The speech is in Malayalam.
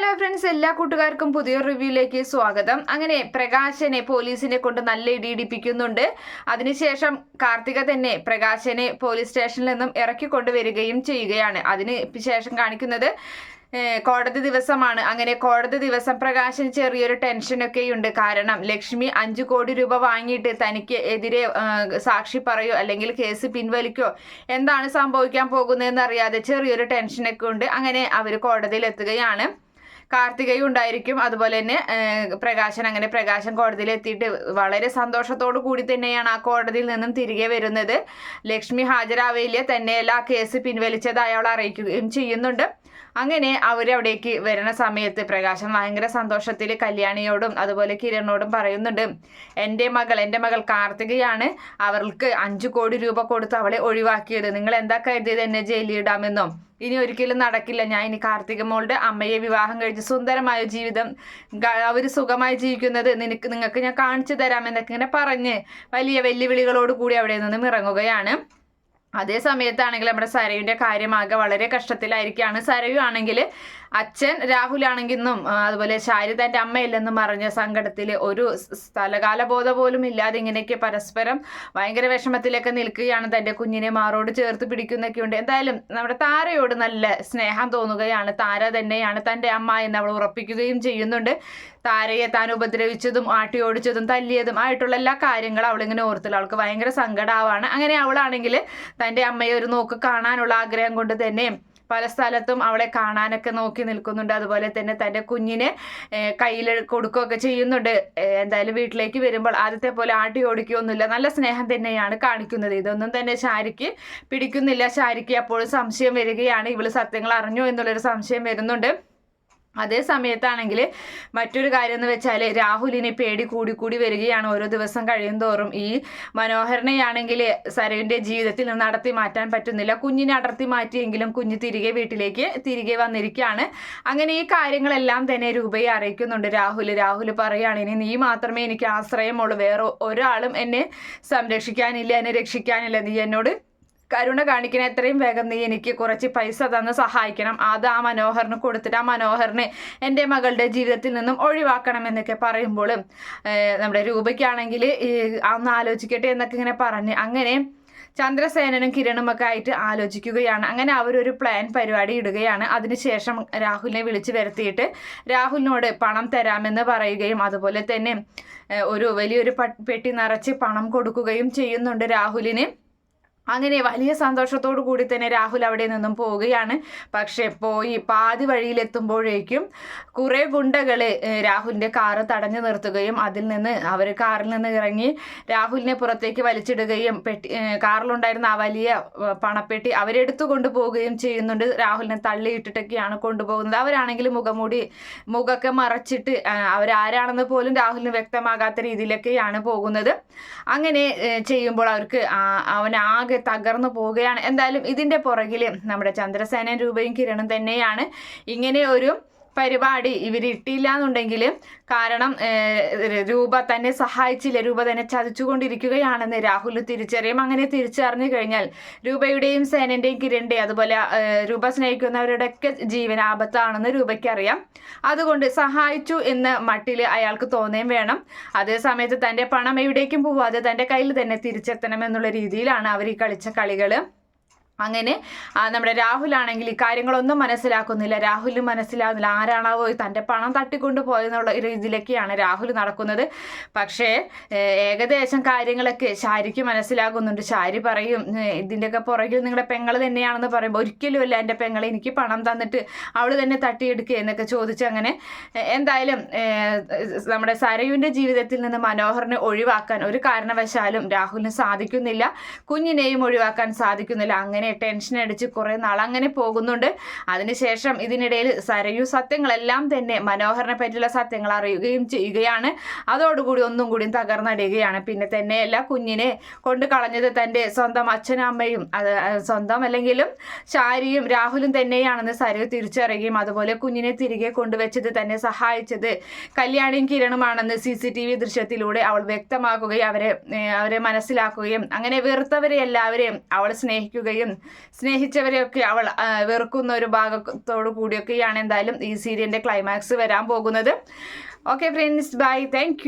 ഹലോ ഫ്രണ്ട്സ് എല്ലാ കൂട്ടുകാർക്കും പുതിയൊരു റിവ്യൂയിലേക്ക് സ്വാഗതം. അങ്ങനെ പ്രകാശനെ പോലീസിനെ കൊണ്ട് നല്ല ഇടിയിടിപ്പിക്കുന്നുണ്ട്. അതിനുശേഷം കാർത്തിക തന്നെ പ്രകാശനെ പോലീസ് സ്റ്റേഷനിൽ നിന്നും ഇറക്കി കൊണ്ടുവരികയും ചെയ്യുകയാണ്. അതിന് ശേഷം കാണിക്കുന്നത് കോടതി ദിവസമാണ്. അങ്ങനെ കോടതി ദിവസം പ്രകാശന് ചെറിയൊരു ടെൻഷനൊക്കെ ഉണ്ട് കാരണം ലക്ഷ്മി അഞ്ചു കോടി രൂപ വാങ്ങിയിട്ട് തനിക്ക് എതിരെ സാക്ഷി പറയോ അല്ലെങ്കിൽ കേസ് പിൻവലിക്കോ? എന്താണ് സംഭവിക്കാൻ പോകുന്നതെന്ന് അറിയാതെ ചെറിയൊരു ടെൻഷനൊക്കെ ഉണ്ട്. അങ്ങനെ അവർ കോടതിയിൽ എത്തുകയാണ്. കാർത്തികയും ഉണ്ടായിരിക്കും. അതുപോലെ തന്നെ പ്രകാശൻ അങ്ങനെ പ്രകാശൻ കോടതിയിൽ എത്തിയിട്ട് വളരെ സന്തോഷത്തോടു കൂടി തന്നെയാണ് ആ കോടതിയിൽ നിന്നും തിരികെ വരുന്നത്. ലക്ഷ്മി ഹാജരാവില്ല തന്നെയല്ല ആ കേസ് പിൻവലിച്ചത് അയാൾ അറിയിക്കുകയും ചെയ്യുന്നുണ്ട്. അങ്ങനെ അവരവിടേക്ക് വരുന്ന സമയത്ത് പ്രകാശൻ ഭയങ്കര സന്തോഷത്തിൽ കല്യാണിയോടും അതുപോലെ കിരണിനോടും പറയുന്നുണ്ട് എന്റെ മകൾ എന്റെ മകൾ കാർത്തികയാണ്. അവർക്ക് അഞ്ചു കോടി രൂപ കൊടുത്ത് അവളെ ഒഴിവാക്കിയത്. നിങ്ങൾ എന്താ കരുതിയത് എന്നെ ജയിലിലിടാമെന്നോ ഇനി ഒരിക്കലും നടക്കില്ല. ഞാൻ ഇനി കാർത്തിക മോളുടെ അമ്മയെ വിവാഹം കഴിച്ച് സുന്ദരമായ ജീവിതം അവർ സുഖമായി ജീവിക്കുന്നത് നിനക്ക് നിങ്ങൾക്ക് ഞാൻ കാണിച്ചു തരാം എന്നൊക്കെ ഇങ്ങനെ പറഞ്ഞ് വലിയ വെല്ലുവിളികളോട് കൂടി അവിടെ നിന്നും ഇറങ്ങുകയാണ്. അതേ സമയത്താണെങ്കിൽ നമ്മുടെ സരയുടെ കാര്യമാകെ വളരെ കഷ്ടത്തിലായിരിക്കുകയാണ്. സരയു ആണെങ്കിൽ അച്ഛൻ രാഹുലാണെങ്കിലും ആ, അതുപോലെ ശാരി തന്റെ അമ്മയില്ലെന്നും പറഞ്ഞ സങ്കടത്തിൽ ഒരു സ്ഥലകാലബോധ സ്ഥലകാല ബോധ പോലും ഇല്ലാതെ ഇങ്ങനെയൊക്കെ പരസ്പരം ഭയങ്കര വിഷമത്തിലൊക്കെ നിൽക്കുകയാണ് തന്റെ കുഞ്ഞിനെ മാറോട് ചേർത്ത് പിടിക്കുന്നൊക്കെ ഉണ്ട്. എന്തായാലും നമ്മുടെ താരയോട് നല്ല സ്നേഹം തോന്നുകയാണ്. താര തന്നെയാണ് തന്റെ അമ്മ എന്ന് അവൾ ഉറപ്പിക്കുകയും ചെയ്യുന്നുണ്ട്. താരയെ താൻ ഉപദ്രവിച്ചതും ആട്ടി ഓടിച്ചതും തല്ലിയതും ആയിട്ടുള്ള എല്ലാ കാര്യങ്ങളും അവളിങ്ങനെ ഓർത്തില്ല. അവൾക്ക് ഭയങ്കര സങ്കടമാവാണ് അങ്ങനെ അവളാണെങ്കിൽ തന്റെ അമ്മയെ ഒരു നോക്ക് കാണാനുള്ള ആഗ്രഹം കൊണ്ട് തന്നെ പല സ്ഥലത്തും അവളെ കാണാനൊക്കെ നോക്കി നിൽക്കുന്നുണ്ട്. അതുപോലെ തന്നെ തന്റെ കുഞ്ഞിനെ കയ്യിൽ കൊടുക്കുകയൊക്കെ ചെയ്യുന്നുണ്ട്. എന്തായാലും വീട്ടിലേക്ക് വരുമ്പോൾ ആദ്യത്തെ പോലെ ആട്ടി ഓടിക്കുകയൊന്നുമില്ല. നല്ല സ്നേഹം തന്നെയാണ് കാണിക്കുന്നത്. ഇതൊന്നും തന്നെ ശാരിക്ക് പിടിക്കുന്നില്ല. ശാരിക്ക് അപ്പോഴും സംശയം വരികയാണ്. ഇവൾ സത്യങ്ങൾ അറിഞ്ഞു എന്നുള്ളൊരു സംശയം വരുന്നുണ്ട്. അതേ സമയത്താണെങ്കിൽ മറ്റൊരു കാര്യം എന്ന് വെച്ചാൽ രാഹുലിനെ പേടി കൂടി കൂടി വരികയാണ് ഓരോ ദിവസം കഴിയും തോറും. ഈ മനോഹരനെയാണെങ്കിൽ സരുവിന്റെ ജീവിതത്തിൽ നടത്തി മാറ്റാൻ പറ്റുന്നില്ല. കുഞ്ഞിനെ അടർത്തി മാറ്റിയെങ്കിലും കുഞ്ഞ് തിരികെ വീട്ടിലേക്ക് തിരികെ വന്നിരിക്കുകയാണ്. അങ്ങനെ ഈ കാര്യങ്ങളെല്ലാം തന്നെ രൂപയെ അറിയിക്കുന്നുണ്ട് രാഹുൽ രാഹുൽ പറയുകയാണ് ഇനി നീ മാത്രമേ എനിക്ക് ആശ്രയമുള്ളൂ. വേറെ ഒരാളും എന്നെ സംരക്ഷിക്കാനില്ല എന്നെ രക്ഷിക്കാനില്ല. നീ എന്നോട് കരുണ കാണിക്കണം എത്രയും വേഗം നീ എനിക്ക് കുറച്ച് പൈസ തന്ന് സഹായിക്കണം. അത് ആ മനോഹറിന് കൊടുത്തിട്ട് ആ മനോഹറിനെ എന്റെ മകളുടെ ജീവിതത്തിൽ നിന്നും ഒഴിവാക്കണം എന്നൊക്കെ പറയുമ്പോൾ നമ്മുടെ രൂപയ്ക്കാണെങ്കിൽ അന്ന് ആലോചിക്കട്ടെ എന്നൊക്കെ ഇങ്ങനെ പറഞ്ഞ് അങ്ങനെ ചന്ദ്രസേനനും കിരണും ഒക്കെ ആയിട്ട് ആലോചിക്കുകയാണ്. അങ്ങനെ അവരൊരു പ്ലാൻ പരിപാടി ഇടുകയാണ്. അതിനുശേഷം രാഹുലിനെ വിളിച്ചു വരുത്തിയിട്ട് രാഹുലിനോട് പണം തരാമെന്ന് പറയുകയും അതുപോലെ തന്നെ ഒരു വലിയൊരു പെട്ടി നിറച്ച് പണം കൊടുക്കുകയും ചെയ്യുന്നുണ്ട് രാഹുലിന്. അങ്ങനെ വലിയ സന്തോഷത്തോടു കൂടി തന്നെ രാഹുൽ അവിടെ നിന്നും പോവുകയാണ്. പക്ഷെ പോയി പാതി വഴിയിലെത്തുമ്പോഴേക്കും കുറേ ഗുണ്ടകൾ രാഹുലിന്റെ കാറ് തടഞ്ഞു നിർത്തുകയും അതിൽ നിന്ന് അവർ കാറിൽ നിന്ന് ഇറങ്ങി രാഹുലിനെ പുറത്തേക്ക് വലിച്ചിടുകയും പെട്ടി കാറിലുണ്ടായിരുന്ന ആ വലിയ പണപ്പെട്ടി അവരെടുത്തു കൊണ്ടുപോവുകയും ചെയ്യുന്നുണ്ട്. രാഹുലിനെ തള്ളിയിട്ടിട്ടൊക്കെയാണ് കൊണ്ടുപോകുന്നത്. അവരാണെങ്കിൽ മുഖമൂടി മുഖമൊക്കെ മറച്ചിട്ട് അവരാരാണെന്ന് പോലും രാഹുലിന് വ്യക്തമാകാത്ത രീതിയിലൊക്കെയാണ് പോകുന്നത്. അങ്ങനെ ചെയ്യുമ്പോൾ അവർക്ക് അവൻ ആകെ തകർന്നു പോവുകയാണ്. എന്തായാലും ഇതിന്റെ പുറകിൽ നമ്മുടെ ചന്ദ്രസേനൻ രൂപയും കിരണും തന്നെയാണ്. ഇങ്ങനെ ഒരു പരിപാടി ഇവർ ഇട്ടില്ല എന്നുണ്ടെങ്കിൽ കാരണം രൂപ തന്നെ സഹായിച്ചില്ല. രൂപ തന്നെ ചതിച്ചുകൊണ്ടിരിക്കുകയാണെന്ന് രാഹുൽ തിരിച്ചറിയും. അങ്ങനെ തിരിച്ചറിഞ്ഞു കഴിഞ്ഞാൽ രൂപയുടെയും സേനന്റെയും കിരണ്ടി അതുപോലെ രൂപ സ്നേഹിക്കുന്നവരുടെയൊക്കെ ജീവൻ ആപത്താണെന്ന് രൂപയ്ക്ക് അറിയാം അതുകൊണ്ട് സഹായിച്ചു എന്ന മട്ടിൽ അയാൾക്ക് തോന്നുകയും വേണം. അതേ സമയത്ത് തന്റെ പണം എവിടേക്കും പോവാതെ തന്റെ കയ്യിൽ തന്നെ തിരിച്ചെത്തണം എന്നുള്ള രീതിയിലാണ് അവർ ഈ കളിച്ച കളികൾ അങ്ങനെ നമ്മുടെ നമ്മുടെ രാഹുലാണെങ്കിൽ കാര്യങ്ങളൊന്നും മനസ്സിലാക്കുന്നില്ല. രാഹുലിന് മനസ്സിലാവുന്നില്ല. ആരാണാവോ തന്റെ പണം തട്ടിക്കൊണ്ട് പോയെന്നുള്ള രീതിയിലൊക്കെയാണ് രാഹുൽ നടക്കുന്നത്. പക്ഷേ ഏകദേശം കാര്യങ്ങളൊക്കെ ശാരിക്ക് മനസ്സിലാകുന്നുണ്ട് ശാരി പറയും ഇതിന്റെയൊക്കെ പുറകിൽ നിങ്ങളുടെ പെങ്ങൾ തന്നെയാണെന്ന് പറയുമ്പോൾ ഒരിക്കലും അല്ല എന്റെ പെങ്ങൾ എനിക്ക് പണം തന്നിട്ട് അവൾ തന്നെ തട്ടിയെടുക്കുക എന്നൊക്കെ ചോദിച്ച് അങ്ങനെ എന്തായാലും നമ്മുടെ സരയുവിന്റെ ജീവിതത്തിൽ നിന്ന് മനോഹറിനെ ഒഴിവാക്കാൻ ഒരു കാരണവശാലും രാഹുലിന് സാധിക്കുന്നില്ല. കുഞ്ഞിനെയും ഒഴിവാക്കാൻ സാധിക്കുന്നില്ല. അങ്ങനെ ടെൻഷൻ അടിച്ച് കുറേ നാൾ അങ്ങനെ പോകുന്നുണ്ട്. അതിനുശേഷം ഇതിനിടയിൽ സരയു സത്യങ്ങളെല്ലാം തന്നെ മനോഹരനെ പറ്റിയുള്ള സത്യങ്ങൾ അറിയുകയും ചെയ്യുകയാണ്. അതോടുകൂടി ഒന്നും കൂടി തകർന്നടിയുകയാണ്. പിന്നെ തന്നെ എല്ലാ കുഞ്ഞിനെ കൊണ്ട് കളഞ്ഞത് തന്റെ സ്വന്തം അച്ഛനും അമ്മയും അത് സ്വന്തം അല്ലെങ്കിലും ശാരിയും രാഹുലും തന്നെയാണെന്ന് സരയു തിരിച്ചറിയുകയും അതുപോലെ കുഞ്ഞിനെ തിരികെ കൊണ്ടുവച്ചത് തന്നെ സഹായിച്ചത് കല്യാണിയും കിരണുമാണെന്ന് സി സി ടി വി ദൃശ്യത്തിലൂടെ അവൾ വ്യക്തമാക്കുകയും അവരെ അവരെ മനസ്സിലാക്കുകയും അങ്ങനെ വെറുത്തവരെ എല്ലാവരെയും അവൾ സ്നേഹിക്കുകയും സ്നേഹിച്ചവരെയൊക്കെ അവൾ വെറുക്കുന്ന ഒരു ഭാഗത്തോടു കൂടിയൊക്കെയാണ് എന്തായാലും ഈ സീരിയലിന്റെ ക്ലൈമാക്സ് വരാൻ പോകുന്നത്. Okay friends bye thank